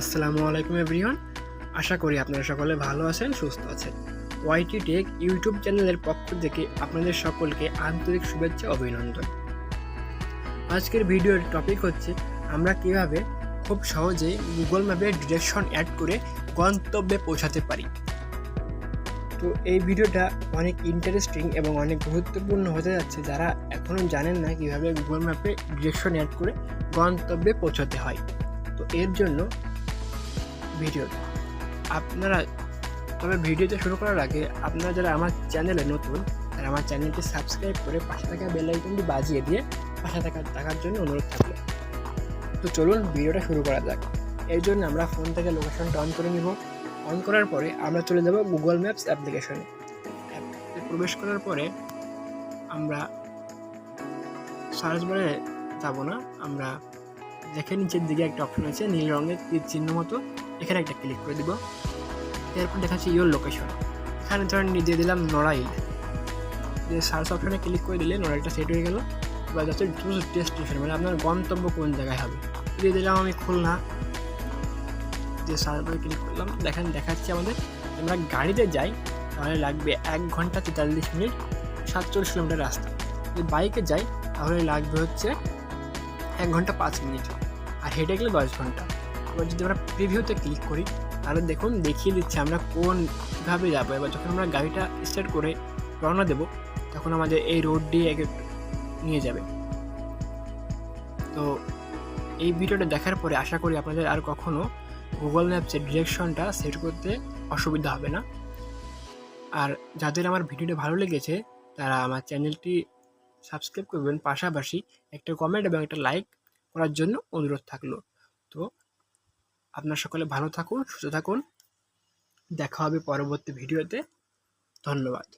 আসসালামু আলাইকুম এভরিওয়ান। আশা করি আপনারা সকলে ভালো আছেন, সুস্থ আছেন। ওয়াইটি টেক ইউটিউব চ্যানেলের পক্ষ থেকে আপনাদের সকলকে আন্তরিক শুভেচ্ছা, অভিনন্দন। আজকের ভিডিওর টপিক হচ্ছে, আমরা কীভাবে খুব সহজেই গুগল ম্যাপে ডিরেকশন অ্যাড করে গন্তব্যে পৌঁছাতে পারি। তো এই ভিডিওটা অনেক ইন্টারেস্টিং এবং অনেক গুরুত্বপূর্ণ হতে যাচ্ছে যারা এখনও জানেন না কীভাবে গুগল ম্যাপে ডিরেকশন অ্যাড করে গন্তব্যে পৌঁছাতে হয়। তো এর জন্য ভিডিও। আপনারা, তবে ভিডিওতে শুরু করার আগে আপনারা যারা আমার চ্যানেলে নতুন, তারা আমার চ্যানেলটি সাবস্ক্রাইব করে পাশে থাকা বেল আইকনটি বাজিয়ে দিয়ে পাশে থাকা থাকার জন্য অনুরোধ থাকল তো চলুন ভিডিওটা শুরু করা যাক। এর জন্য আমরা ফোন থেকে লোকেশনটা অন করে নিব। অন করার পরে আমরা চলে যাব গুগল ম্যাপস অ্যাপ্লিকেশনে অ্যাপে প্রবেশ করার পরে আমরা সার্চ বারে যাব না। আমরা দেখে নিচের দিকে একটা অপশন আছে, নীল রঙের তীর চিহ্ন মতো। এখানে একটা ক্লিক করে দিব। এরপর দেখাচ্ছি ইয়োর লোকেশন এখানে ধরেন দিয়ে দিলাম নড়াইল। যে সার্চ অপশনে ক্লিক করে দিলে নড়াইলটা সেট হয়ে গেল। এবার যাচ্ছে চুজ ডেস্টিনেশন মানে আপনার গন্তব্য কোন জায়গায় হবে। দিয়ে দিলাম আমি খুলনা। যে সার্চ বারে ক্লিক করলাম। দেখেন, দেখাচ্ছি আমাদের। আমরা গাড়িতে যাই, তাহলে লাগবে এক ঘণ্টা তেতাল্লিশ মিনিট, সাতচল্লিশ কিলোমিটার রাস্তা। যদি বাইকে যাই, তাহলে লাগবে হচ্ছে এক ঘণ্টা পাঁচ মিনিট। আর হেঁটে গেলে দশ ঘণ্টা। এবার যদি আমরা প্রিভিউতে ক্লিক করি, তাহলে দেখুন, দেখিয়ে দিচ্ছে আমরা কোনভাবে যাব। এবার যখন আমরা গাড়িটা স্টার্ট করে রওনা দেবো, তখন আমাদের এই রোড দিয়ে নিয়ে যাবে। তো এই ভিডিওটা দেখার পরে আশা করি আপনাদের আর কখনও গুগল ম্যাপসের ডিরেকশনটা সেট করতে অসুবিধা হবে না। আর যাদের আমার ভিডিওটা ভালো লেগেছে, তারা আমার চ্যানেলটি সাবস্ক্রাইব করবেন। পাশাপাশি একটা কমেন্ট এবং একটা লাইক করার জন্য অনুরোধ থাকল। তো আপনার সকলে ভালো থাকুন সুস্থ থাকুন। দেখা হবে পরবর্তী ভিডিওতে। ধন্যবাদ।